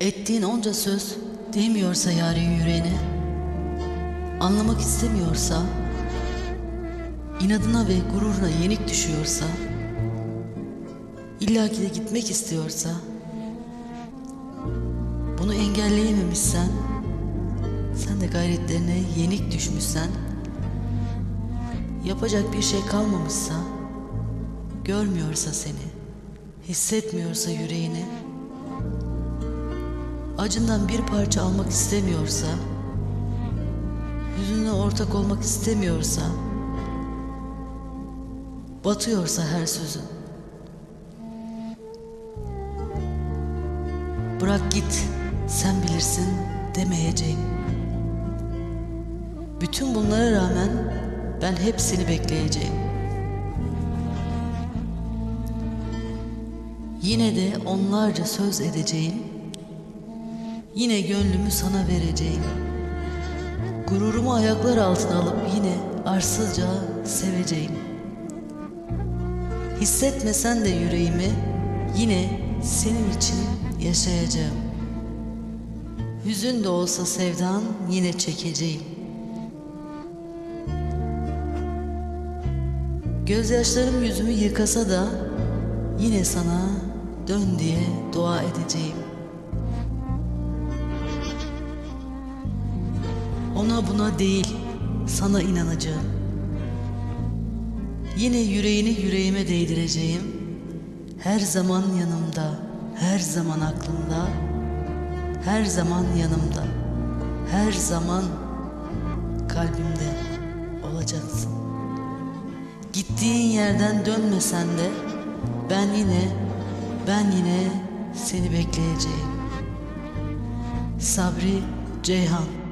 Ettiğin onca söz değmiyorsa yarın yüreğine, anlamak istemiyorsa, inadına ve gururuna yenik düşüyorsa, illaki de gitmek istiyorsa, bunu engelleyememişsen, sen de gayretlerine yenik düşmüşsen, yapacak bir şey kalmamışsa, görmüyorsa seni, hissetmiyorsa yüreğini, acından bir parça almak istemiyorsa, hüzünle ortak olmak istemiyorsa, batıyorsa her sözün. Bırak git, sen bilirsin demeyeceğim. Bütün bunlara rağmen ben hep seni bekleyeceğim. Yine de onlarca söz edeceğim. Yine gönlümü sana vereceğim. Gururumu ayaklar altına alıp yine arsızca seveceğim. Hissetmesen de yüreğimi yine senin için yaşayacağım. Hüzün de olsa sevdan yine çekeceğim. Gözyaşlarım yüzümü yıkasa da yine sana dön diye dua edeceğim. Ona buna değil, sana inanacağım. Yine yüreğini yüreğime değdireceğim. Her zaman yanımda, her zaman aklımda, her zaman yanımda, her zaman kalbimde olacaksın. Gittiğin yerden dönmesen de ben yine, ben yine seni bekleyeceğim. Sabri Ceyhan